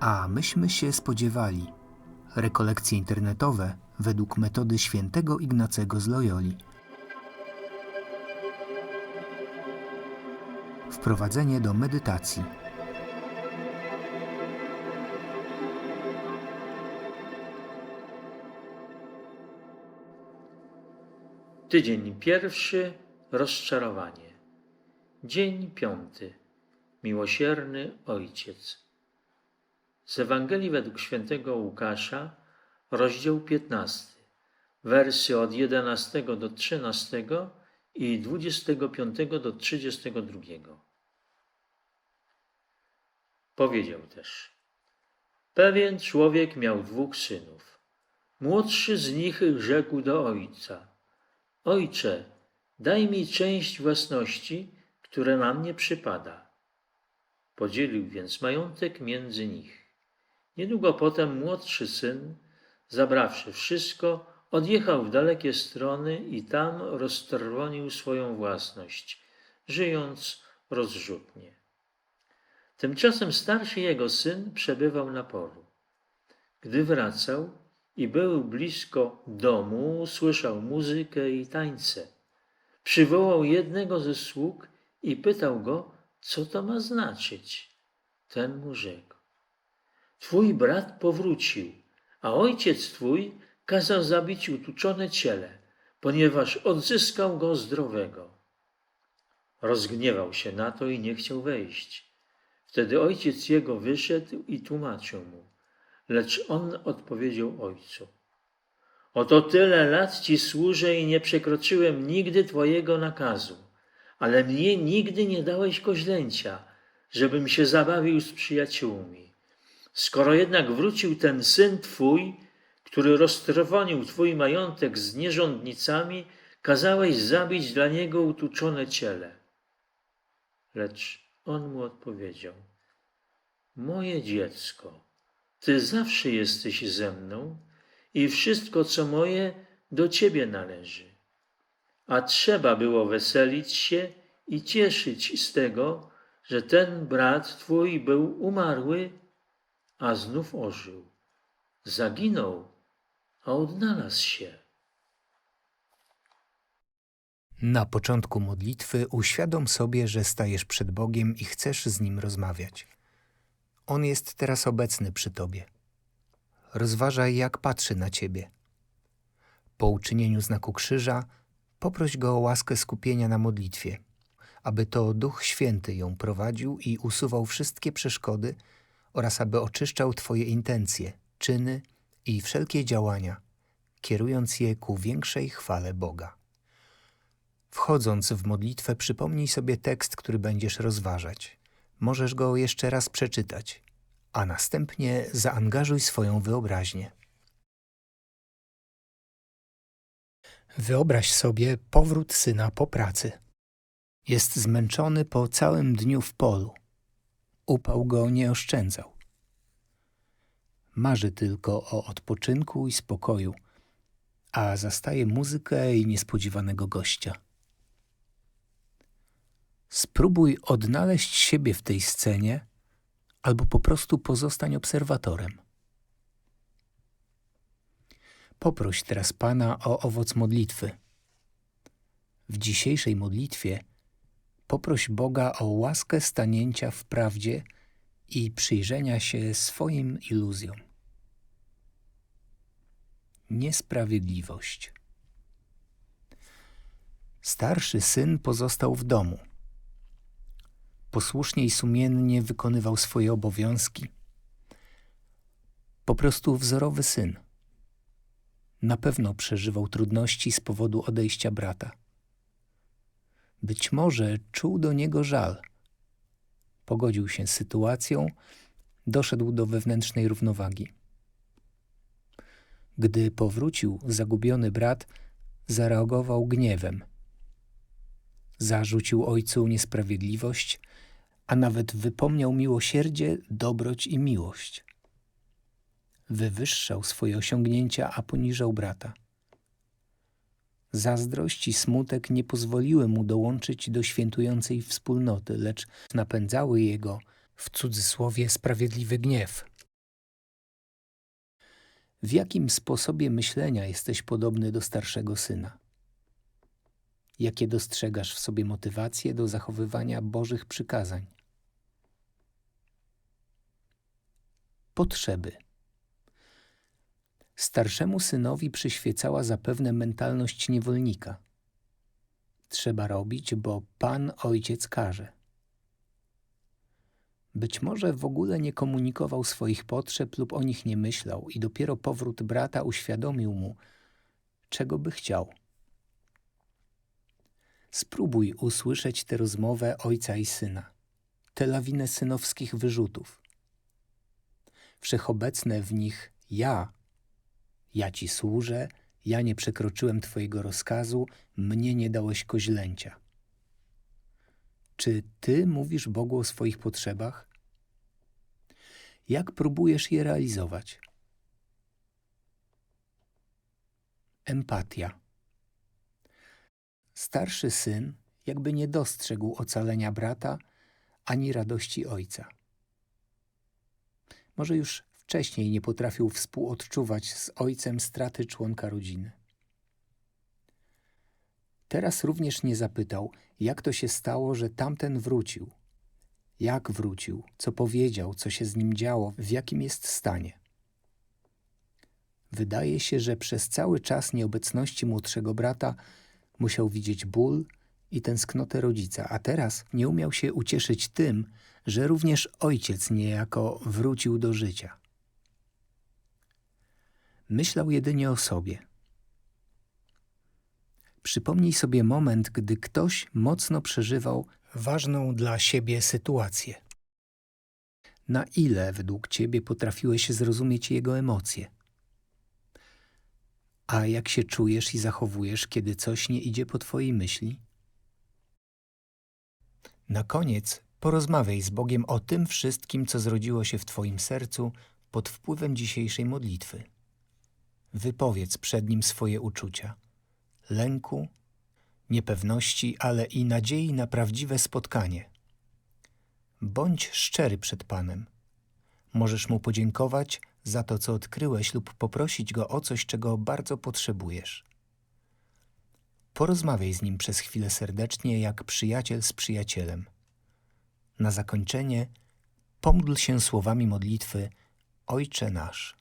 A myśmy się spodziewali. Rekolekcje internetowe według metody świętego Ignacego z Loyoli. Wprowadzenie do medytacji. Tydzień pierwszy rozczarowanie. Dzień piąty. Miłosierny Ojciec. Z Ewangelii według świętego Łukasza, rozdział 15, wersy od 11 do 13 i 25 do 32. Powiedział też: Pewien człowiek miał dwóch synów. Młodszy z nich rzekł do ojca: Ojcze, daj mi część własności, która na mnie przypada. Podzielił więc majątek między nich. Niedługo potem młodszy syn, zabrawszy wszystko, odjechał w dalekie strony i tam roztrwonił swoją własność, żyjąc rozrzutnie. Tymczasem starszy jego syn przebywał na polu. Gdy wracał i był blisko domu, słyszał muzykę i tańce. Przywołał jednego ze sług i pytał go, co to ma znaczyć. Ten mu rzekł: Twój brat powrócił, a ojciec twój kazał zabić utuczone ciele, ponieważ odzyskał go zdrowego. Rozgniewał się na to i nie chciał wejść. Wtedy ojciec jego wyszedł i tłumaczył mu. Lecz on odpowiedział ojcu: Oto tyle lat ci służę i nie przekroczyłem nigdy twojego nakazu, ale mnie nigdy nie dałeś koźlęcia, żebym się zabawił z przyjaciółmi. Skoro jednak wrócił ten syn twój, który roztrwonił twój majątek z nierządnicami, kazałeś zabić dla niego utuczone ciele. Lecz on mu odpowiedział: Moje dziecko, ty zawsze jesteś ze mną i wszystko, co moje, do ciebie należy. A trzeba było weselić się i cieszyć z tego, że ten brat twój był umarły, a znów ożył. Zaginął, a odnalazł się. Na początku modlitwy uświadom sobie, że stajesz przed Bogiem i chcesz z Nim rozmawiać. On jest teraz obecny przy Tobie. Rozważaj, jak patrzy na Ciebie. Po uczynieniu znaku krzyża poproś Go o łaskę skupienia na modlitwie, aby to Duch Święty ją prowadził i usuwał wszystkie przeszkody oraz aby oczyszczał Twoje intencje, czyny i wszelkie działania, kierując je ku większej chwale Boga. Wchodząc w modlitwę, przypomnij sobie tekst, który będziesz rozważać. Możesz go jeszcze raz przeczytać, a następnie zaangażuj swoją wyobraźnię. Wyobraź sobie powrót syna po pracy. Jest zmęczony po całym dniu w polu. Upał go nie oszczędzał. Marzy tylko o odpoczynku i spokoju, a zastaje muzykę i niespodziewanego gościa. Spróbuj odnaleźć siebie w tej scenie, albo po prostu pozostań obserwatorem. Poproś teraz Pana o owoc modlitwy. W dzisiejszej modlitwie poproś Boga o łaskę stanięcia w prawdzie i przyjrzenia się swoim iluzjom. Niesprawiedliwość. Starszy syn pozostał w domu posłusznie i sumiennie wykonywał swoje obowiązki. Po prostu wzorowy syn. Na pewno przeżywał trudności z powodu odejścia brata. Być może czuł do niego żal. Pogodził się z sytuacją, doszedł do wewnętrznej równowagi. Gdy powrócił zagubiony brat, zareagował gniewem. Zarzucił ojcu niesprawiedliwość, a nawet wypomniał miłosierdzie, dobroć i miłość. Wywyższał swoje osiągnięcia, a poniżał brata. Zazdrość i smutek nie pozwoliły mu dołączyć do świętującej wspólnoty, lecz napędzały jego, w cudzysłowie, sprawiedliwy gniew. W jakim sposobie myślenia jesteś podobny do starszego syna? Jakie dostrzegasz w sobie motywacje do zachowywania Bożych przykazań? Potrzeby. Starszemu synowi przyświecała zapewne mentalność niewolnika. Trzeba robić, bo Pan Ojciec każe. Być może w ogóle nie komunikował swoich potrzeb lub o nich nie myślał, i dopiero powrót brata uświadomił mu, czego by chciał. Spróbuj usłyszeć tę rozmowę ojca i syna, tę lawinę synowskich wyrzutów. Wszechobecne w nich ja, ja ci służę, ja nie przekroczyłem twojego rozkazu, mnie nie dałeś koźlęcia. Czy ty mówisz Bogu o swoich potrzebach? Jak próbujesz je realizować? Empatia. Starszy syn jakby nie dostrzegł ocalenia brata ani radości ojca. Może już wcześniej nie potrafił współodczuwać z ojcem straty członka rodziny. Teraz również nie zapytał, jak to się stało, że tamten wrócił. Jak wrócił, co powiedział, co się z nim działo, w jakim jest stanie. Wydaje się, że przez cały czas nieobecności młodszego brata musiał widzieć ból i tęsknotę rodzica, a teraz nie umiał się ucieszyć tym, że również ojciec niejako wrócił do życia. Myślał jedynie o sobie. Przypomnij sobie moment, gdy ktoś mocno przeżywał ważną dla siebie sytuację. Na ile według ciebie potrafiłeś zrozumieć jego emocje? A jak się czujesz i zachowujesz, kiedy coś nie idzie po twojej myśli? Na koniec porozmawiaj z Bogiem o tym wszystkim, co zrodziło się w twoim sercu pod wpływem dzisiejszej modlitwy. Wypowiedz przed Nim swoje uczucia lęku, niepewności, ale i nadziei na prawdziwe spotkanie. Bądź szczery przed Panem. Możesz Mu podziękować za to, co odkryłeś, lub poprosić Go o coś, czego bardzo potrzebujesz. Porozmawiaj z Nim przez chwilę serdecznie, jak przyjaciel z przyjacielem. Na zakończenie pomódl się słowami modlitwy Ojcze nasz.